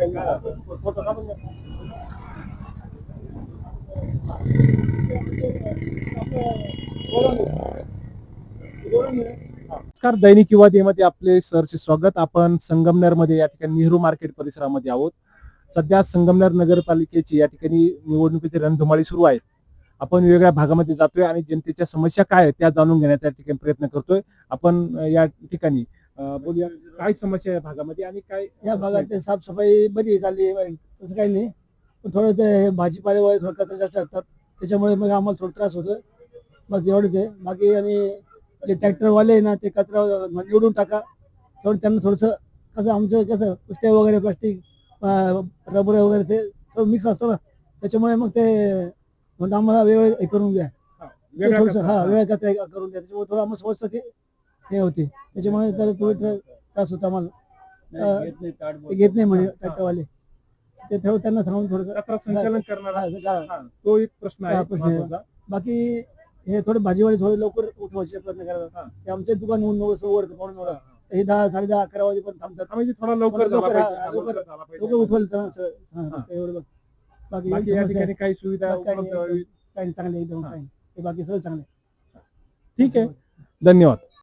नमस्कार दैनिक युवा मध्ये आपले सरचे स्वागत. आपण संगमनेरमध्ये या ठिकाणी नेहरू मार्केट परिसरामध्ये आहोत. सध्या संगमनेर नगरपालिकेची या ठिकाणी निवडणुकीची रणधुमाळी सुरू आहे आपण वेगवेगळ्या भागामध्ये जातोय आणि जनतेच्या समस्या काय आहेत त्या जाणून घेण्याचा ठिकाणी प्रयत्न करतोय. आपण या ठिकाणी अं, बोलूया काय समस्या आहे भागामध्ये आणि काय या भागात ते साफसफाई बरी आहे तसं काही नाही. पण थोडं ते भाजीपाले वगैरे थोडं कचरा जास्त असतात. त्याच्यामुळे मग आम्हाला थोडं त्रास होतो बस एवढंच आहे. बाकी आणि जे ट्रॅक्टरवाले आहे ना ते कचरा निवडून टाका. तेवढं त्यांना थोडंसं कसं आमचं कसं पुस्त्या वगैरे प्लास्टिक रबर वगैरे ते सगळं मिक्स असतं ना. त्याच्यामुळे मग ते म्हणून आम्हाला वेळ हे करून वेगळा थोडंसं कचरा. हा वेळ कचरा करून द्या. त्याच्यामुळे थोडं आम्हाला समजतं की हे होते. त्याच्यामुळे तर थोडं त्रास होता अं, ते घेत नाही म्हणे ट्रॅक्टरवाले ते ठेव त्यांना सांगून थोडं कचरा संकलन करणारा तो एक प्रश्न आहे प्रश्न. बाकी हे थोडे भाजीवाले थोडे लवकर उठवायचे प्रयत्न करतात. ते आमचे दुकान होऊन नऊ उघडतं म्हणून. हे दहा साडे दहा अकरा वाजेपर्यंत थांबतात. थोडा लवकर लवकर, उठवायला. एवढं. बाकी या ठिकाणी काही सुविधा काही चांगले एकदम. काही बाकी सगळं चांगले ठीक आहे. धन्यवाद.